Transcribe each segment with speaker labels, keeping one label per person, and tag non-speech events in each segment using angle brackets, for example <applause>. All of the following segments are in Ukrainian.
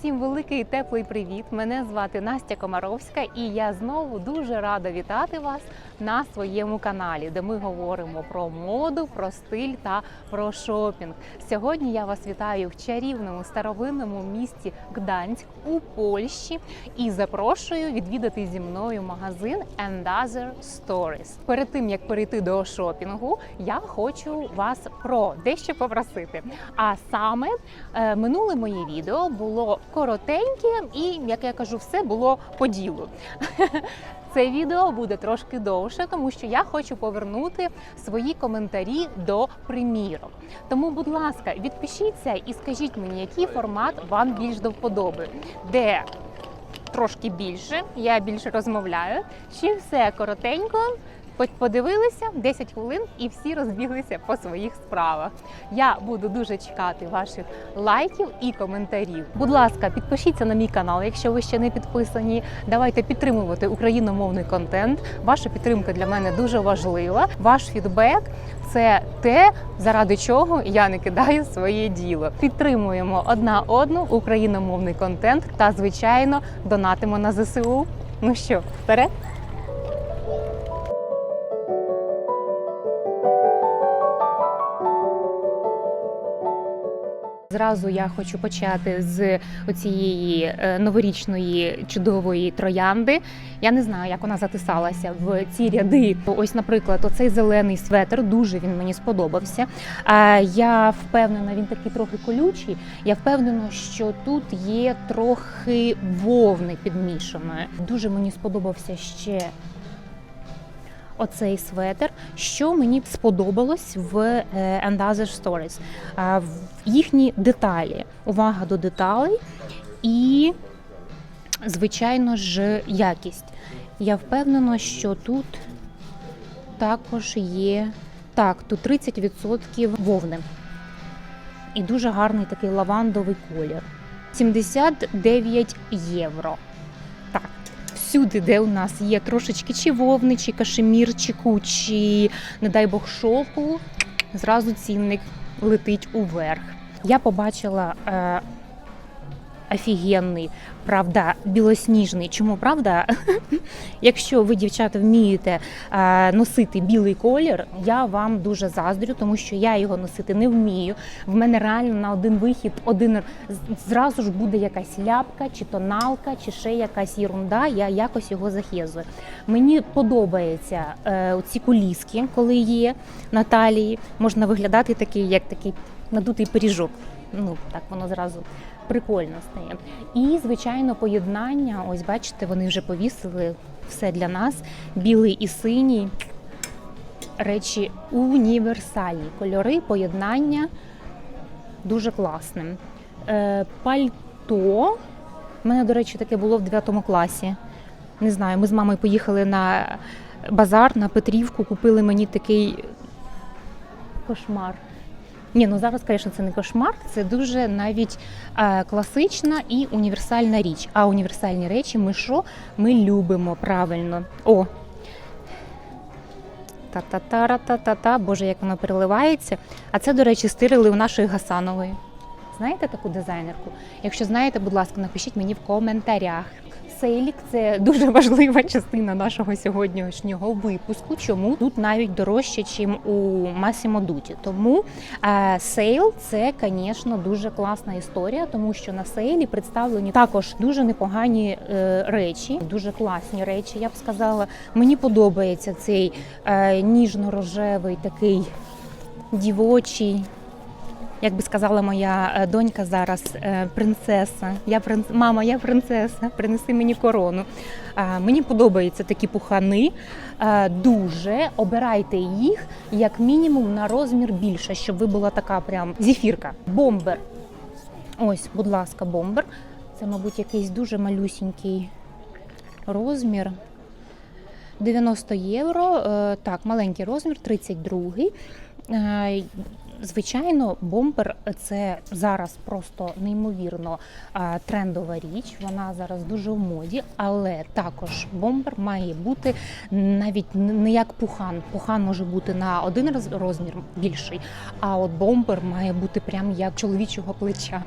Speaker 1: Усім великий теплий привіт! Мене звати Настя Комаровська, і я знову дуже рада вітати вас на своєму каналі, де ми говоримо про моду, про стиль та про шопінг. Сьогодні я вас вітаю в чарівному старовинному місті Гданськ у Польщі і запрошую відвідати зі мною магазин And Other Stories. Перед тим як перейти до шопінгу, я хочу вас про дещо попросити. А саме е, минуле моє відео було коротеньке, і як я кажу, все було по ділу. <laughs> Це відео буде трошки довше, тому що я хочу повернути свої коментарі до примірок. Тому, будь ласка, відпишіться і скажіть мені, який формат вам більш до вподоби, де трошки більше, я більше розмовляю, чи все коротенько. По- Подивилися 10 хвилин і всі розбіглися по своїх справах. Я буду дуже чекати ваших лайків і коментарів. Будь ласка, підпишіться на мій канал, якщо ви ще не підписані. Давайте підтримувати україномовний контент. Ваша підтримка для мене дуже важлива. Ваш фідбек це те, заради чого я не кидаю своє діло. Підтримуємо одна одну україномовний контент та, звичайно, донатимо на ЗСУ. Ну що, вперед? Зразу я хочу почати з оцієї е, новорічної чудової троянди. Я не знаю, як вона затисалася в ці ряди. Ось, наприклад, оцей зелений светр дуже він мені сподобався. А я впевнена, він такий трохи колючий. Я впевнена, що тут є трохи вовни підмішаної. Дуже мені сподобався ще. Оцей светр, що мені сподобалось в е, Stories. Їхні деталі, увага до деталей і, звичайно ж, якість. Я впевнена, що тут також є так, тут 30% вовни. І дуже гарний такий лавандовий колір. 79 євро. Всюди, де у нас є трошечки чи вовни, чи кашемірчику, чи не дай Бог шовку, зразу цінник летить уверх. Я побачила е, офігенний, правда, білосніжний. Чому правда? <laughs> Якщо ви, дівчата, вмієте носити білий колір, я вам дуже заздрю, тому що я його носити не вмію. В мене реально на один вихід, один зразу ж буде якась ляпка, чи тоналка, чи ще якась єрунда. Я якось його захезую. Мені подобаються е, ці коліски, коли є на талії. Можна виглядати такий, як такий надутий пиріжок. Ну так воно зразу прикольно стає. І звичайно, поєднання. Ось бачите, вони вже повісили все для нас. Білий і синій. Речі універсальні. Кольори, поєднання дуже класним. Е, пальто. У мене, до речі, таке було в 9 класі. Не знаю, ми з мамою поїхали на базар на Петрівку, купили мені такий кошмар. Ні, ну зараз, звісно, це не кошмар, це дуже навіть е, класична і універсальна річ. А універсальні речі ми що? Ми любимо правильно. О! Та-та-та-та-та-та, боже, як воно переливається. А це, до речі, стирили у нашої Гасанової. Знаєте таку дизайнерку? Якщо знаєте, будь ласка, напишіть мені в коментарях. Сейлік це дуже важлива частина нашого сьогоднішнього випуску. Чому тут навіть дорожче, ніж у Massimo Dutti. Тому е, сейл це, звісно, дуже класна історія, тому що на сейлі представлені також дуже непогані е, речі, дуже класні речі. Я б сказала. Мені подобається цей е, ніжно-рожевий такий дівочий. Як би сказала моя е, донька зараз, е, принцеса. Я принц... Мама, я принцеса, принеси мені корону. Мені подобаються такі пухани. Е, Дуже обирайте їх як мінімум на розмір більше, щоб ви була така прям зефірка. Бомбер. Ось, будь ласка, бомбер. Це, мабуть, якийсь дуже малюсінький розмір. 90 євро. Так, маленький розмір, 32. Звичайно, бомбер це зараз просто неймовірно трендова річ. Вона зараз дуже в моді, але також бомбер має бути навіть не як пухан. Пухан може бути на один роз- розмір більший, а от бомбер має бути прям як чоловічого плеча.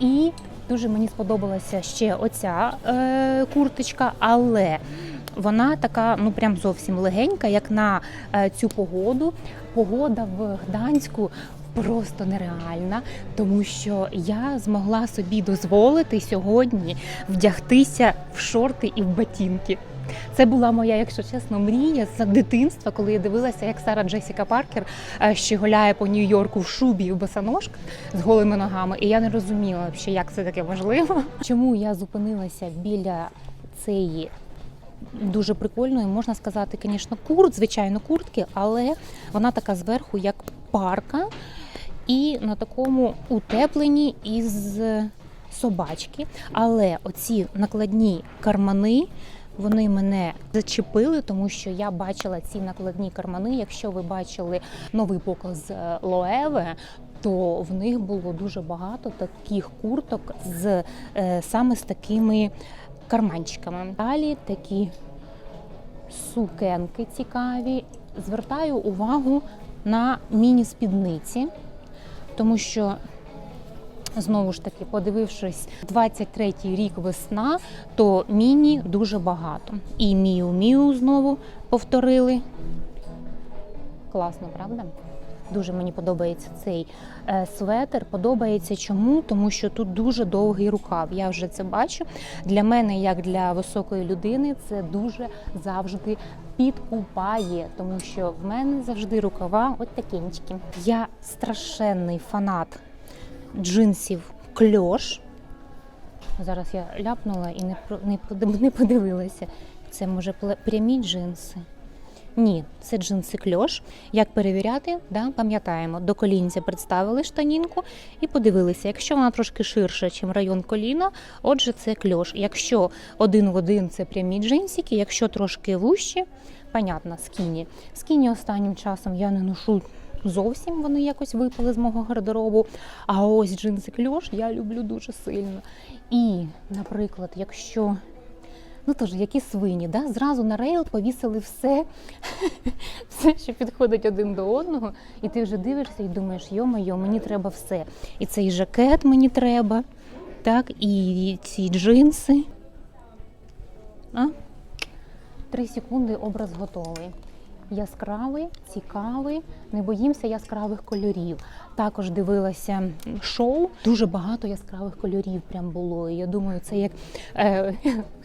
Speaker 1: І Дуже мені сподобалася ще оця е, курточка, але вона така, ну прям зовсім легенька, як на е, цю погоду. Погода в Гданську. Просто нереальна, тому що я змогла собі дозволити сьогодні вдягтися в шорти і в ботинки. Це була моя, якщо чесно, мрія з дитинства, коли я дивилася, як Сара Джесіка Паркер е, ще гуляє по Нью-Йорку в шубі в босоножках з голими ногами. І я не розуміла, як це таке можливо. Чому я зупинилася біля цієї дуже прикольної, можна сказати, звісно, курт, звичайно, куртки, але вона така зверху, як парка, і на такому утепленні із собачки. Але оці накладні кармани. Вони мене зачепили, тому що я бачила ці накладні кармани. Якщо ви бачили новий показ е, Лоеве, то в них було дуже багато таких курток з е, саме з такими карманчиками. Далі такі сукенки цікаві. Звертаю увагу на міні-спідниці, тому що Знову ж таки, подивившись 23-й рік весна, то міні дуже багато. І Міу Міу знову повторили. Класно, правда? Дуже мені подобається цей е, светр. Подобається чому? Тому що тут дуже довгий рукав. Я вже це бачу. Для мене, як для високої людини, це дуже завжди підкупає, тому що в мене завжди рукава от такенькі. Я страшенний фанат джинсів кльош. Зараз я ляпнула і не не подивилася. Це може прямі джинси. Ні, це джинси кльош. Як перевіряти? Да, пам'ятаємо, до колінця представили штанінку і подивилися. Якщо вона трошки ширша, ніж район коліна, отже, це кльош. Якщо один в один це прямі джинсики, якщо трошки вущі, понятно, скіні. Скіні останнім часом я не ношу зовсім, вони якось випали з мого гардеробу. А ось джинси кльош я люблю дуже сильно. І, наприклад, якщо ну тож які свині, да? зразу на рейл повісили все, <laughs> все, що підходить один до одного, і ти вже дивишся і думаєш, йо-моє, мені треба все. І цей жакет мені треба, так, і ці джинси. А? Три секунди образ готовий. Яскравий, цікавий, не боїмося яскравих кольорів. Також дивилася шоу. Дуже багато яскравих кольорів прям було. І я думаю, це як е,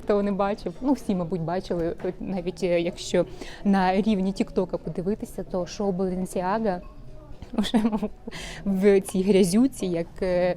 Speaker 1: хто не бачив. Ну всі, мабуть, бачили, навіть е, якщо на рівні Тіктока подивитися, то шоу Баленсіага в цій грязюці, як е,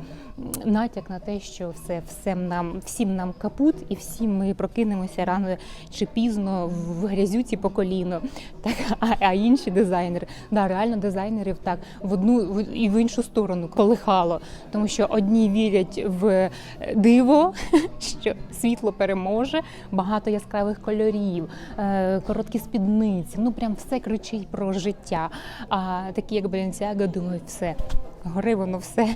Speaker 1: натяк на те, що все, все нам, всім нам капут, і всі ми прокинемося рано чи пізно в грязюці по коліно. Так, а, а інші дизайнери, да, реально дизайнерів так в одну в- і в іншу сторону колихало. Тому що одні вірять в диво, <laughs> що світло переможе, багато яскравих кольорів, е, короткі спідниці. Ну прям все кричить про життя. А такі, як Balenciaga, думають, все, гори воно все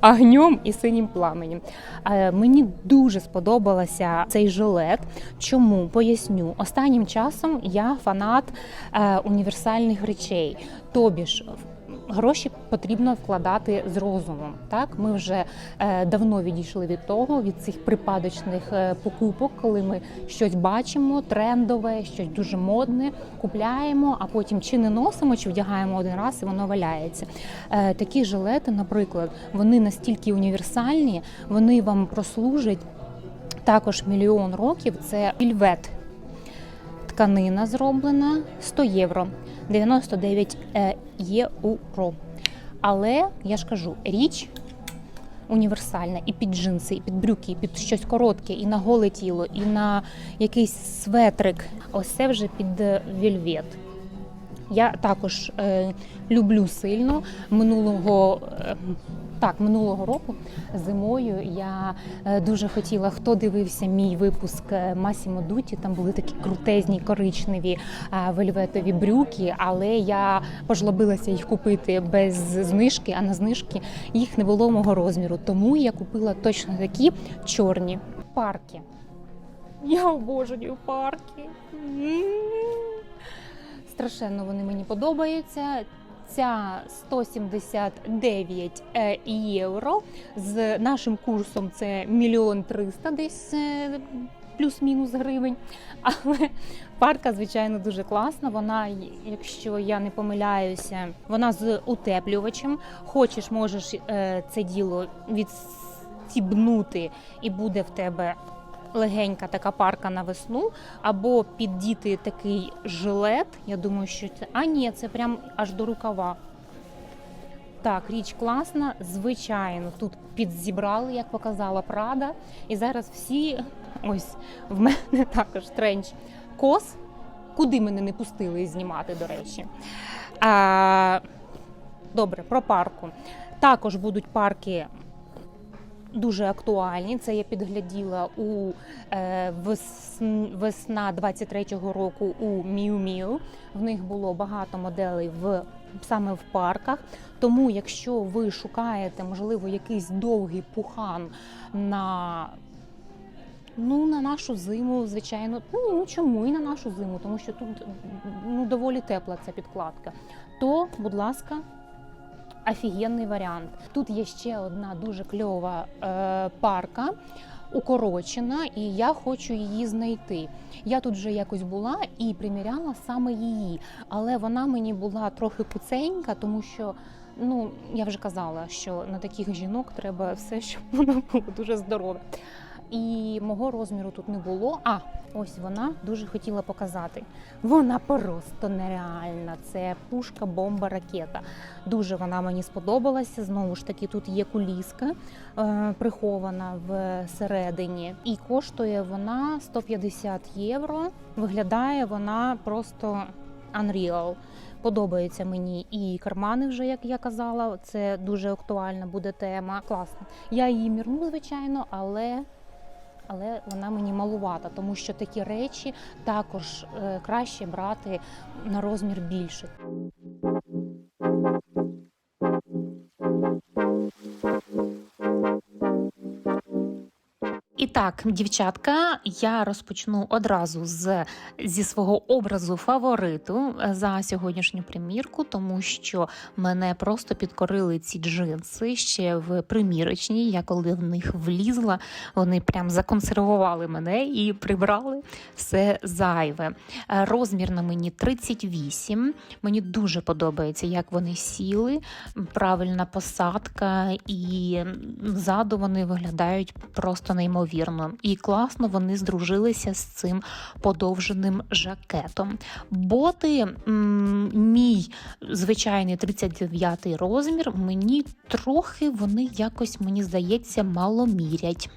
Speaker 1: огнем і синім пламенем. Е, Мені дуже сподобалася цей жилет. Чому поясню? Останнім часом я фанат е, універсальних речей. Тобі ж гроші потрібно вкладати з розумом. Так, ми вже е, давно відійшли від того, від цих припадочних е, покупок, коли ми щось бачимо, трендове, щось дуже модне, купляємо, а потім чи не носимо, чи вдягаємо один раз, і воно валяється. Е, такі жилети, наприклад, вони настільки універсальні, вони вам прослужать також мільйон років. Це вільвет. Тканина зроблена 100 євро, 99 е, євро. Але я ж кажу, річ універсальна і під джинси, і під брюки, і під щось коротке, і на голе тіло, і на якийсь светрик. Ось це вже під е, вільвет. Я також е, люблю сильно минулого. е, так, минулого року зимою я е, дуже хотіла, хто дивився мій випуск е, Масімо Дуті, там були такі крутезні коричневі е, вельветові брюки, але я пожлобилася їх купити без знижки, а на знижки їх не було мого розміру. Тому я купила точно такі чорні парки. Я обожнюю парки. Страшенно вони мені подобаються. Ця 179 е, євро. З нашим курсом це мільйон триста десь е, плюс-мінус гривень. Але парка, звичайно, дуже класна. Вона, якщо я не помиляюся, вона з утеплювачем. Хочеш, можеш е, це діло відстібнути, і буде в тебе легенька така парка на весну, або піддіти такий жилет. Я думаю, що це. А ні, це прям аж до рукава. Так, річ класна, звичайно, тут підзібрали, як показала Прада. І зараз всі, ось в мене <laughs> також тренч кос, куди мене не пустили знімати, до речі. А, добре, про парку. Також будуть парки дуже актуальні. Це я підгляділа у е, весн- весна 23-го року у Miu Miu. В них було багато моделей в саме в парках. Тому, якщо ви шукаєте, можливо, якийсь довгий пухан на Ну, на нашу зиму, звичайно, ну, ну чому і на нашу зиму, тому що тут ну, доволі тепла ця підкладка. То, будь ласка, офігенний варіант. Тут є ще одна дуже кльова е, парка. Укорочена, і я хочу її знайти. Я тут вже якось була і приміряла саме її, але вона мені була трохи куценька, тому що ну я вже казала, що на таких жінок треба все, щоб <laughs> воно було дуже здорове. І мого розміру тут не було. А ось вона дуже хотіла показати. Вона просто нереальна. Це пушка, бомба, ракета. Дуже вона мені сподобалася. Знову ж таки, тут є куліска е, прихована всередині, і коштує вона 150 євро. Виглядає вона просто unreal. Подобається мені і кармани, вже як я казала. Це дуже актуальна буде тема. Класно. Я її мірну, звичайно, але але вона мені малувата, тому що такі речі також е, краще брати на розмір більше. Так, дівчатка, я розпочну одразу з зі свого образу фавориту за сьогоднішню примірку, тому що мене просто підкорили ці джинси ще в примірочній. Я коли в них влізла, вони прям законсервували мене і прибрали все зайве. Е, Розмір на мені 38. Мені дуже подобається, як вони сіли, правильна посадка, і ззаду вони виглядають просто неймовірно. І класно вони здружилися з цим подовженим жакетом. Боти, мій звичайний 39-й розмір, мені трохи вони якось, мені здається, мало мірять.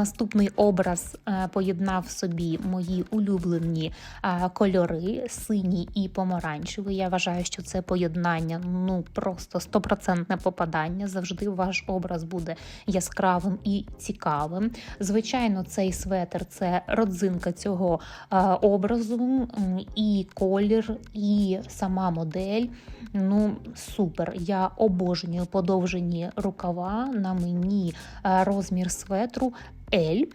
Speaker 1: Наступний образ е, поєднав собі мої улюблені е, кольори синій і помаранчевий. Я вважаю, що це поєднання ну просто стопроцентне попадання. Завжди ваш образ буде яскравим і цікавим. Звичайно, цей светр це родзинка цього е, образу, і колір, і сама модель. Ну супер. Я обожнюю подовжені рукава на мені розмір светру. L.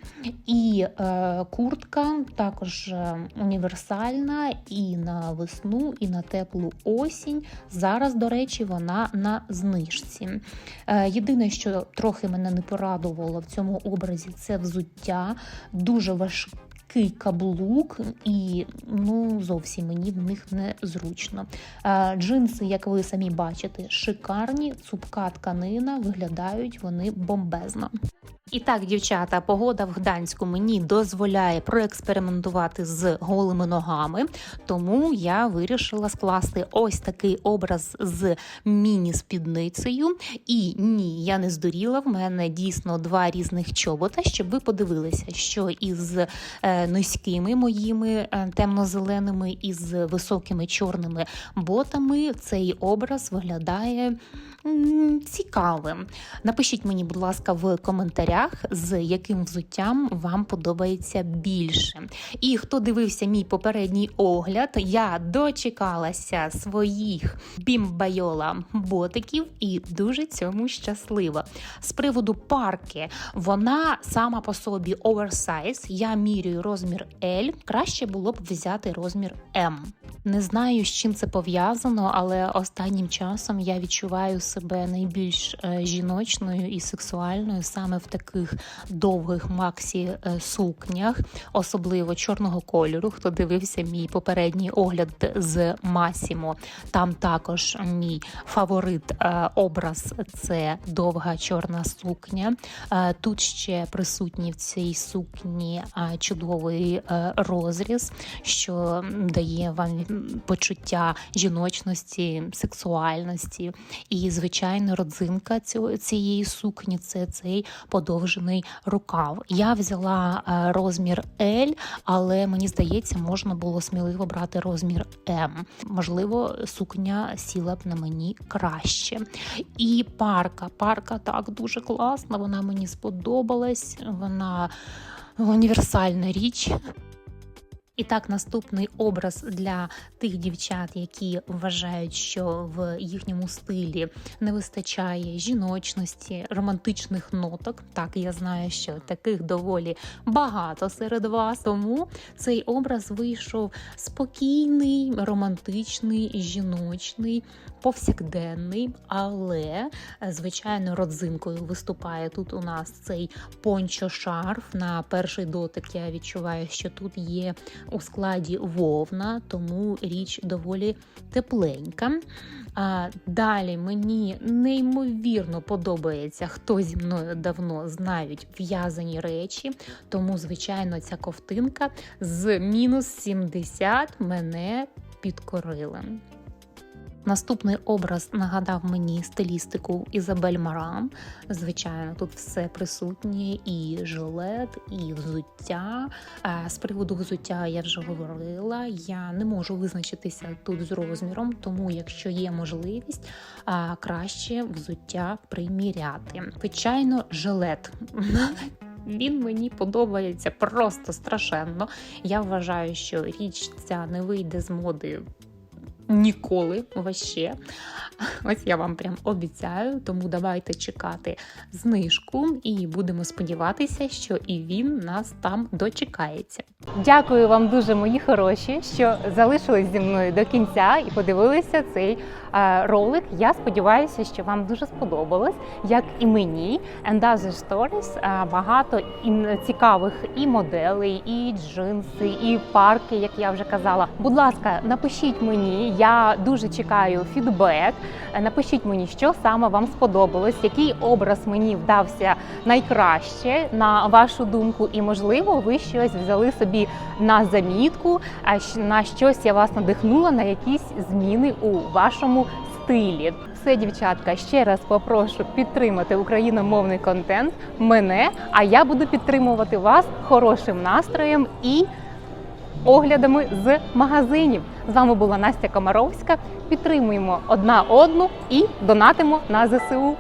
Speaker 1: і е, куртка також універсальна і на весну, і на теплу осінь. Зараз, до речі, вона на знижці. Е, єдине, що трохи мене не порадувало в цьому образі, це взуття. Дуже важке. Каблук, і ну зовсім мені в них не зручно. Е, Джинси, як ви самі бачите, шикарні, цупка тканина, виглядають вони бомбезно. І так, дівчата, погода в Гданську мені дозволяє проекспериментувати з голими ногами, тому я вирішила скласти ось такий образ з міні-спідницею. І ні, я не здуріла. В мене дійсно два різних чобота, щоб ви подивилися, що із е, низькими моїми е, темно-зеленими і з високими чорними ботами цей образ виглядає цікавим. Напишіть мені, будь ласка, в коментарях, з яким взуттям вам подобається більше. І хто дивився мій попередній огляд, я дочекалася своїх бімбайола ботиків і дуже цьому щаслива. З приводу парки, вона сама по собі оверсайз. Я мірюю розмір L. Краще було б взяти розмір M. Не знаю, з чим це пов'язано, але останнім часом я відчуваю себе найбільш е, жіночною і сексуальною саме в таких довгих максі е, сукнях, особливо чорного кольору. Хто дивився мій попередній огляд з Масімо, там також мій фаворит е, образ це довга чорна сукня. Е, Тут ще присутній в цій сукні чудовий розріз, що дає вам почуття жіночності, сексуальності. І, звичайно, родзинка цієї сукні це цей подовжений рукав. Я взяла е, розмір L, але мені здається, можна було сміливо брати розмір M. Можливо, сукня сіла б на мені краще. І парка. Парка так дуже класна. Вона мені сподобалась. Вона універсальна річ. І так, наступний образ для тих дівчат, які вважають, що в їхньому стилі не вистачає жіночності, романтичних ноток. Так, я знаю, що таких доволі багато серед вас. Тому цей образ вийшов спокійний, романтичний, жіночний, повсякденний, але звичайно родзинкою виступає тут у нас цей пончо-шарф. На перший дотик я відчуваю, що тут є у складі вовна, тому річ доволі тепленька. А далі мені неймовірно подобається, хто зі мною давно знають в'язані речі. Тому, звичайно, ця ковтинка з мінус 70 мене підкорила. Наступний образ нагадав мені стилістику Ізабель Марам. Звичайно, тут все присутнє: і жилет, і взуття. Е, З приводу взуття я вже говорила. Я не можу визначитися тут з розміром, тому якщо є можливість, е, краще взуття приміряти. Звичайно, жилет. <laughs> Він мені подобається просто страшенно. Я вважаю, що річ ця не вийде з моди ніколи ваще. <laughs> Ось я вам прям обіцяю, тому давайте чекати знижку і будемо сподіватися, що і він нас там дочекається. Дякую вам дуже, мої хороші, що залишились зі мною до кінця і подивилися цей ролик. Я сподіваюся, що вам дуже сподобалось, як і мені. And Other Stories е, багато цікавих і моделей, і джинси, і парки, як я вже казала. Будь ласка, напишіть мені, я дуже чекаю фідбек. Е, Напишіть мені, що саме вам сподобалось, який образ мені вдався найкраще на вашу думку, і можливо, ви щось взяли собі на замітку, а на щось я вас надихнула на якісь зміни у вашому стилі. Все, дівчатка, ще раз попрошу підтримати україномовний контент мене, а я буду підтримувати вас хорошим настроєм і оглядами з магазинів. З вами була Настя Комаровська. Підтримуємо одна одну і донатимо на ЗСУ.